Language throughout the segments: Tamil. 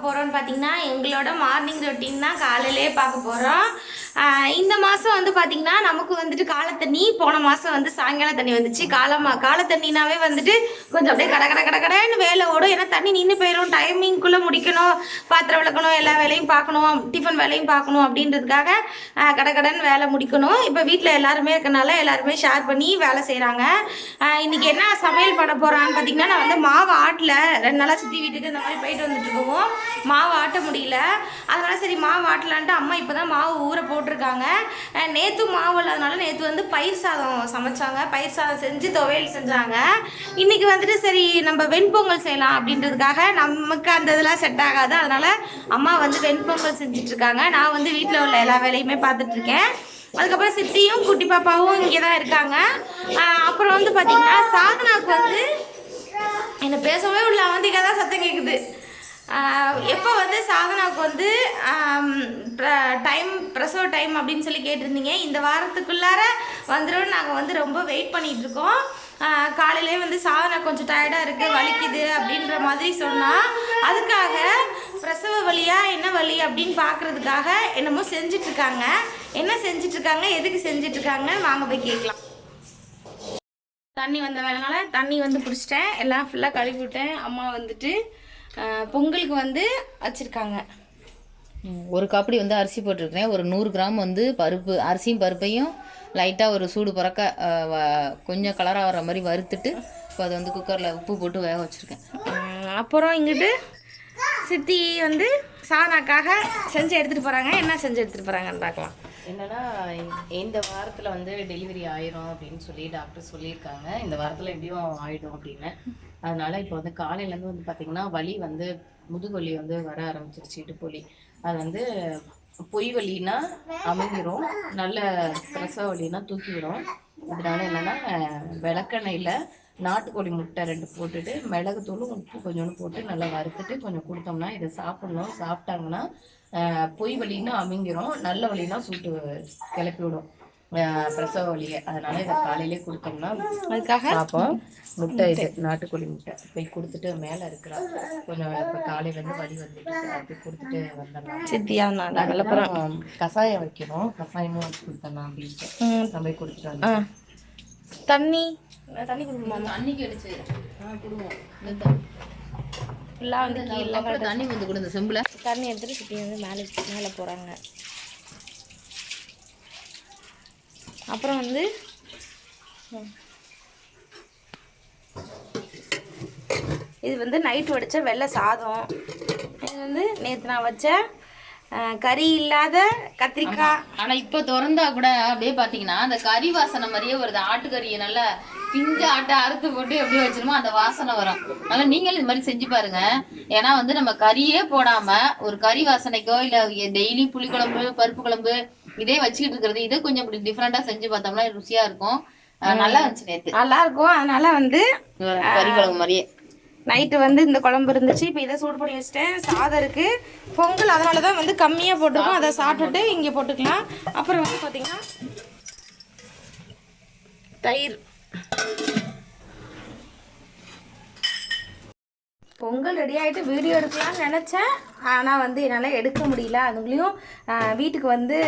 பார்க்க போகிறோம்னு பார்த்தீங்கன்னா எங்களோட மார்னிங் ரொட்டீன் தான் காலையிலே பார்க்க போகிறோம் இந்த மாதம் வந்து பார்த்திங்கன்னா நமக்கு வந்துட்டு காலை தண்ணி போன மாதம் வந்து சாயங்கால தண்ணி வந்துச்சு. காலமா காலத்தண்ணினாவே வந்துட்டு கொஞ்சம் அப்படியே கட கட கட கடன்னு வேலை ஓடும். ஏன்னா தண்ணி நின்று போயிடும் டைமிங்குள்ளே முடிக்கணும். பாத்திரம் விளக்கணும். எல்லா வேலையும் பார்க்கணும். டிஃபன் வேலையும் பார்க்கணும் அப்படின்றதுக்காக ஆஹ் கட கடன்னு வேலை முடிக்கணும். இப்போ வீட்டில் எல்லாருமே இருக்கனால எல்லாருமே ஷேர் பண்ணி வேலை செய்கிறாங்க இன்றைக்கி என்ன சமையல் பண்ண போகிறான்னு பார்த்தீங்கன்னா நான் வந்து மாவு ஆட்டில் ரெண்டு நாளாக சுற்றி வீட்டுக்கு இந்த மாதிரி போயிட்டு வந்துட்டு இருக்கவும் மாவு முடியல. அதனால் சரி மாவு ஆட்டலான்ட்டு அம்மா இப்போ தான் மாவு ஊற போட்டிருக்காங்க. நேற்று மாவு இல்லாதனால நேற்று வந்து பயிர் சாதம் சமைச்சாங்க. பயிர் சாதம் செஞ்சு துவையல் செஞ்சாங்க. இன்றைக்கி வந்துட்டு சரி நம்ம வெண்பொங்கல் செய்யலாம் அப்படின்றதுக்காக நமக்கு அந்த இதெல்லாம் செட் ஆகாது. அதனால் அம்மா வந்து வெண்பொங்கல் செஞ்சிட்ருக்காங்க. நான் வந்து வீட்டில் உள்ள எல்லா வேலையுமே பார்த்துட்ருக்கேன் அதுக்கப்புறம் சித்தியும் குட்டி பாப்பாவும் இங்கே தான் இருக்காங்க அப்புறம் வந்து பார்த்தீங்கன்னா சாதனாக்கு வந்து என்னை பேசவே உள்ள அவந்திக்கா தான் சத்தம் கேட்குது எப்போ வந்து சாதனாவுக்கு வந்து டைம் பிரசவ டைம் அப்படின்னு சொல்லி கேட்டிருந்தீங்க. இந்த வாரத்துக்குள்ளார வந்துடும் நாங்கள் வந்து ரொம்ப வெயிட் பண்ணிட்டு இருக்கோம். காலையிலே வந்து சாதனை கொஞ்சம் டயர்டாக இருக்குது வலிக்குது அப்படின்ற மாதிரி சொன்னால் அதுக்காக பிரசவ வழியாக என்ன வலி அப்படின்னு பார்க்குறதுக்காக என்னமோ செஞ்சிட்ருக்காங்க என்ன செஞ்சிட்ருக்காங்க எதுக்கு செஞ்சிட்ருக்காங்க வாங்க போய் கேட்கலாம். தண்ணி வந்த வேலைனால தண்ணி வந்து பிடிச்சிட்டேன் எல்லாம் ஃபுல்லாக கழுவி விட்டேன். அம்மா வந்துட்டு பொங்கலுக்கு வந்து வச்சுருக்காங்க. ஒரு காப்படி வந்து அரிசி போட்டிருக்கிறேன். ஒரு நூறு கிராம் வந்து பருப்பு அரிசியும் பருப்பையும் லைட்டாக ஒரு சூடு பறக்க கொஞ்சம் கலராக வர மாதிரி வறுத்துட்டு இப்போ அதை வந்து குக்கரில் உப்பு போட்டு வேக வச்சுருக்கேன். அப்புறம் இங்கிட்டு சித்தி வந்து சாதனாக்காக செஞ்சு எடுத்துகிட்டு போகிறாங்க என்ன செஞ்சு எடுத்துகிட்டு போகிறாங்கன்னு பார்க்கலாம். என்னன்னா இந்த வாரத்தில் வந்து டெலிவரி ஆயிரும் அப்படின்னு சொல்லி டாக்டர் சொல்லியிருக்காங்க. இந்த வாரத்தில் எப்படியும் ஆயிடும் அப்படின்னு. அதனால இப்போ வந்து காலையிலேருந்து வந்து பார்த்தீங்கன்னா வலி வந்து முதுகுவலி வந்து வர ஆரம்பிச்சிருச்சு இடுப்புவலி. அது வந்து பொய் வலினா அமைஞ்சிரும் நல்ல பிரசவ வலினா தூக்கி விடும் இதனால என்னன்னா விளக்கெண்ணெயில் நாட்டுக்கோழி முட்டை ரெண்டு போட்டுட்டு மிளகுத்தூளும் உப்பு கொஞ்சோண்டு போட்டு நல்லா வறுத்துட்டு கொஞ்சம் கொடுத்தோம்னா இதை சாப்பிடணும். சாப்பிட்டாங்கன்னா பொய் வலின்னா அமைங்கிரும் நல்ல வலினா சூட்டு கிளப்பி விடும் பிரசவ வலியை அதனால இதை காலையிலே கொடுத்தோம்னா அதுக்காக? பார்ப்போம் முட்டை இது நாட்டுக்கோழி முட்டை. போய் கொடுத்துட்டு மேலே இருக்கிறா. கொஞ்சம் இப்போ காலையில இருந்து வலி வந்துட்டு அப்படி கொடுத்துட்டு வந்துடலாம் சித்தியா நான் அப்புறம் கஷாயம் வைக்கணும். கஷாயமும் வச்சு கொடுத்தலாம் அப்படின்ட்டு நம்ம போய் கொடுத்துட்டு ஆ. வந்தோம் தண்ணி? தண்ணி கொடுக்குமா தண்ணிக்கு அடிச்சு. கொடுவோம். ஃபுல்லாக வந்து கீழே தண்ணி வந்து கொடுங்க செம்புல. தண்ணி எடுத்துட்டு சித்தி வந்து மேலே மேலே போகிறாங்க அப்புறம் வந்து இது வந்து நைட் வடித்த வெள்ளை சாதம். இது வந்து நேற்று நான் வச்ச கறி இல்லாத கத்திரிக்காய். ஆனால் இப்போ திறந்தா கூட அப்படியே பார்த்தீங்கன்னா அந்த கறி வாசனை மாதிரியே வருது. ஆட்டுக்கறியை நல்லா பிஞ்ச ஆட்டை அறுத்து போட்டு எப்படி வச்சிருமோ அந்த வாசனை வரும். அதனால நீங்களும் இது மாதிரி செஞ்சு பாருங்க. ஏன்னா வந்து நம்ம கறியே போடாம ஒரு கறி வாசனைக்கோ இல்லை டெய்லி புளிக்குழம்பு பருப்பு குழம்பு இதே வச்சுக்கிட்டு இருக்கிறது இதே கொஞ்சம் இப்படி டிஃப்ரெண்டா செஞ்சு பார்த்தோம்னா ருசியா இருக்கும். நல்லா இருந்துச்சு நேத்து. நல்லா இருக்கும். அதனால வந்து கறி குழம்பு மாதிரியே. நைட்டு வந்து இந்த குழம்பு இருந்துச்சு. இப்போ இதை சூடு பண்ணி வச்சிட்டேன். சாதம் இருக்கு. பொங்கல் அதனால தான் வந்து கம்மியாக போட்டிருக்கோம். அதை சாப்பிட்டுட்டு இங்கே போட்டுக்கலாம். அப்புறம் வந்து பார்த்தீங்கன்னா தயிர். பொங்கல் ரெடி ஆகிட்டு வீடியோ எடுக்கலாம்னு நினச்சேன். ஆனால் வந்து என்னால் எடுக்க முடியல. அதுங்களையும் வீட்டுக்கு வந்து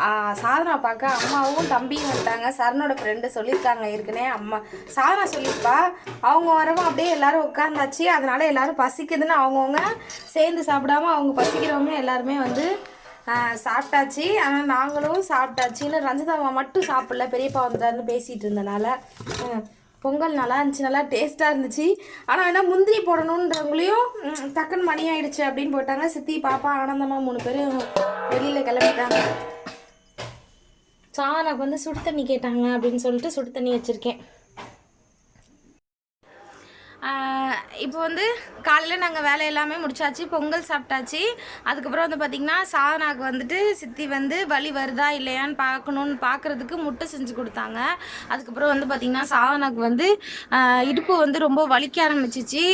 சாதனை சாதனா பார்க்க அம்மாவும் தம்பியும் வந்துட்டாங்க. சரணோட ஃப்ரெண்டு சொல்லியிருக்காங்க ஏற்கனவே அம்மா சாதனா சொல்லியிருப்பா. அவங்க வரவும் அப்படியே எல்லோரும் உட்காந்தாச்சு அதனால் எல்லோரும் பசிக்குதுன்னு அவங்கவுங்க சேர்ந்து சாப்பிடாம அவங்க பசிக்கிறவங்க எல்லாருமே வந்து சாப்பிட்டாச்சு. ஆனால் நாங்களும் சாப்பிட்டாச்சு. இன்னும் ரஞ்சிதாமா மட்டும் சாப்பிடல. பெரியப்பா வந்துட்டாருன்னு பேசிகிட்டு இருந்தனால. பொங்கல் நல்லா இருந்துச்சு நல்லா டேஸ்ட்டாக இருந்துச்சு. ஆனால் என்ன முந்திரி போடணுன்றவங்களையும் டக்குன்னு மணி ஆயிடுச்சு அப்படின்னு போட்டாங்க. சித்தி பாப்பா ஆனந்தமாக மூணு பேரும் வெளியில் கிளம்பிட்டாங்க. சாதனாக்கு வந்து சுடு தண்ணி கேட்டாங்க அப்படின்னு சொல்லிட்டு சுடு தண்ணி வச்சுருக்கேன். இப்போ வந்து காலையில் நாங்கள் வேலை எல்லாமே முடிச்சாச்சு பொங்கல் சாப்பிட்டாச்சு. அதுக்கப்புறம் வந்து பார்த்திங்கன்னா சாதனாக்கு வந்துட்டு சித்தி வந்து வலி வருதா இல்லையான்னு பார்க்கணுன்னு பார்க்குறதுக்கு முட்டை செஞ்சு கொடுத்தாங்க. அதுக்கப்புறம் வந்து பார்த்திங்கன்னா சாதனாக்கு வந்து இடுப்பு வந்து ரொம்ப வலிக்க ஆரம்பிச்சிச்சு.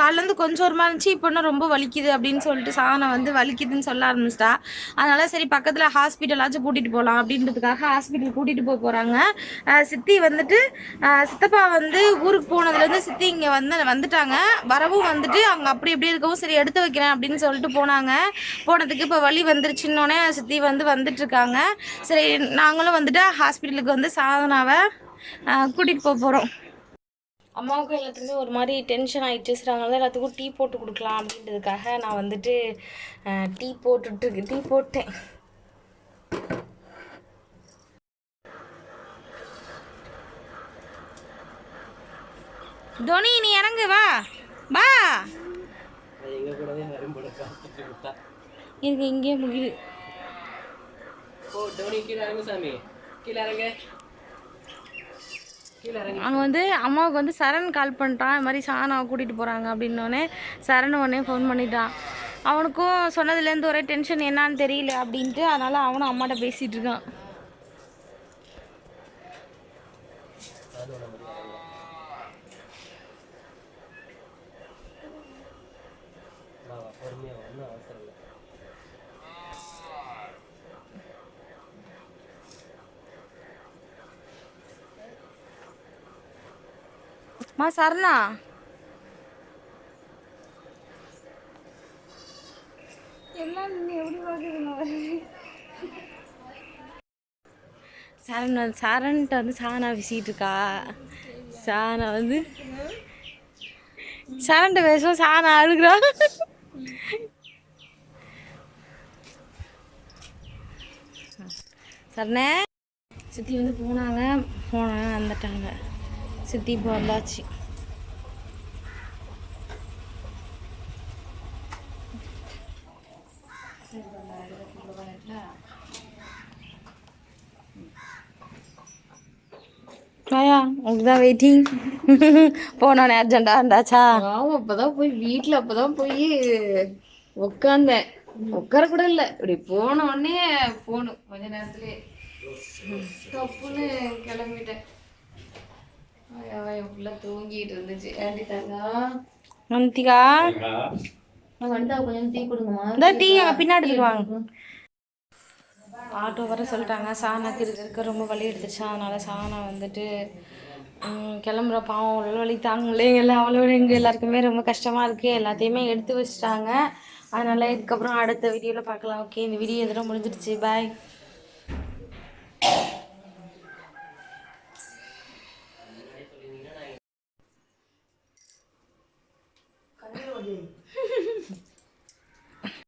காலிலேருந்து காலையிலேருந்து கொஞ்சம் ஒரு இருந்துச்சு இப்போ இன்னும் ரொம்ப வலிக்குது அப்படின்னு சொல்லிட்டு சாதனை வந்து வலிக்குதுன்னு சொல்ல ஆரம்பிச்சிட்டா. அதனால் சரி பக்கத்தில் ஹாஸ்பிட்டலாச்சும் கூட்டிகிட்டு போகலாம் அப்படின்றதுக்காக ஹாஸ்பிட்டல் கூட்டிகிட்டு போக போகிறாங்க சித்தி வந்துட்டு சித்தப்பா வந்து ஊருக்கு போனதுலேருந்து சித்தி இங்கே வந்து வந்துட்டாங்க. வரவும் வந்துட்டு அவங்க அப்படி இப்படி இருக்கவும் சரி எடுத்து வைக்கிறேன் அப்படின்னு சொல்லிட்டு போனாங்க. போனதுக்கு இப்போ வழி வந்துருச்சுன்னொடனே சித்தி வந்து வந்துட்டு இருக்காங்க சரி நாங்களும் வந்துட்டு ஹாஸ்பிட்டலுக்கு வந்து சாதனாவை கூட்டிகிட்டு போக போகிறோம் அம்மாவுக்கும் எல்லாத்துக்குமே ஒரு மாதிரி டென்ஷன் ஆகிடுச்சு சரி அதனால எல்லாத்துக்கும் டீ போட்டு கொடுக்கலாம் அப்படின்றதுக்காக நான் வந்துட்டு டீ போட்டுட்டு டீ போட்டேன். தோனி நீ இறங்கு வா. வா. இருக்கு இங்கே முகிடு அங்கே வந்து அம்மாவுக்கு வந்து சரண் கால் பண்ணிட்டான் இது மாதிரி சாணாவை கூட்டிகிட்டு போகிறாங்க அப்படின்னோடனே சரண் உடனே ஃபோன் பண்ணிட்டான். அவனுக்கும் சொன்னதுலேருந்து ஒரே டென்ஷன் என்னான்னு தெரியல அப்படின்ட்டு அதனால் அவனும் அம்மாட்ட பேசிகிட்டு இருக்கான் வா வா பொறுமையா வா ஒன்றும் அவசரம் இல்லை மா சரணா சரண் வந்து சரண்கிட்ட வந்து சாணா பேசிகிட்டு இருக்கா சாணா வந்து சரண்கிட்ட பேசுவோம் சாணா அழுகுறா. சரணே. சித்தி வந்து போனாங்க. போனாங்க வந்துட்டாங்க. சித்தி இப்போ வந்தாச்சு. ஆயா உங்களுக்கு தான் வெயிட்டிங் போனோன்னே அர்ஜென்டா இருந்தாச்சா? அப்போ அப்பதான் போய் வீட்டுல அப்பதான் போய் உட்காந்தேன் உட்கார கூட இல்ல இப்படி போன உடனே போணும் கொஞ்ச நேரத்துலயே தப்புன்னு கிளம்பிட்டேன். ஃபுல்லா தூங்கிட்டு இருந்துச்சு. ஏண்டி தங்கா? நந்திகா வந்தா கொஞ்சம் டீ கொடுங்கம்மா. இந்த டீ அங்கே பின்னாடி வாங்க. ஆட்டோ வர சொல்லிட்டாங்க. சாணாக்கு இருக்க இருக்க ரொம்ப வலி எடுத்துச்சு அதனால சாணா வந்துட்டு கிளம்புற பாவம் உள்ள வலி தாங்க முடியல அவ்வளோ எங்கள் எல்லாருக்குமே ரொம்ப கஷ்டமாக இருக்குது எல்லாத்தையுமே எடுத்து வச்சிட்டாங்க. அதனால இதுக்கப்புறம் அடுத்த வீடியோவில் பார்க்கலாம். ஓகே இந்த வீடியோ எதிரும் முடிஞ்சிடுச்சு. பாய்